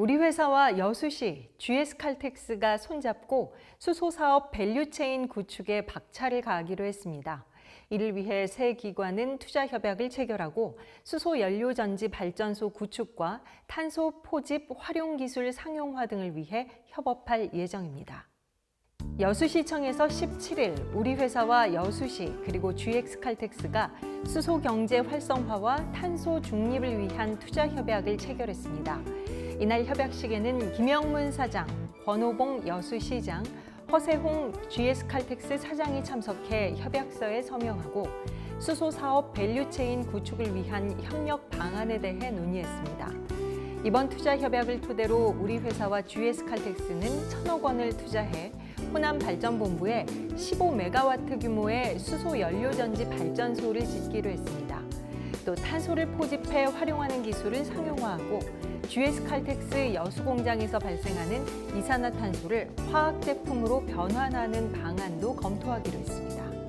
우리 회사와 여수시 GS칼텍스가 손잡고 수소 사업 밸류체인 구축에 박차를 가하기로 했습니다. 이를 위해 세 기관은 투자 협약을 체결하고 수소 연료 전지 발전소 구축과 탄소 포집 활용 기술 상용화 등을 위해 협업할 예정입니다. 여수시청에서 17일 우리 회사와 여수시 그리고 GX칼텍스가 수소 경제 활성화와 탄소 중립을 위한 투자 협약을 체결했습니다. 이날 협약식에는 김영문 사장, 권오봉 여수시장, 허세홍 GS칼텍스 사장이 참석해 협약서에 서명하고 수소 사업 밸류체인 구축을 위한 협력 방안에 대해 논의했습니다. 이번 투자 협약을 토대로 우리 회사와 GS칼텍스는 천억 원을 투자해 호남 발전본부에 15메가와트 규모의 수소 연료 전지 발전소를 짓기로 했습니다. 또 탄소를 포집해 활용하는 기술을 상용화하고 GS칼텍스 여수 공장에서 발생하는 이산화탄소를 화학 제품으로 변환하는 방안도 검토하기로 했습니다.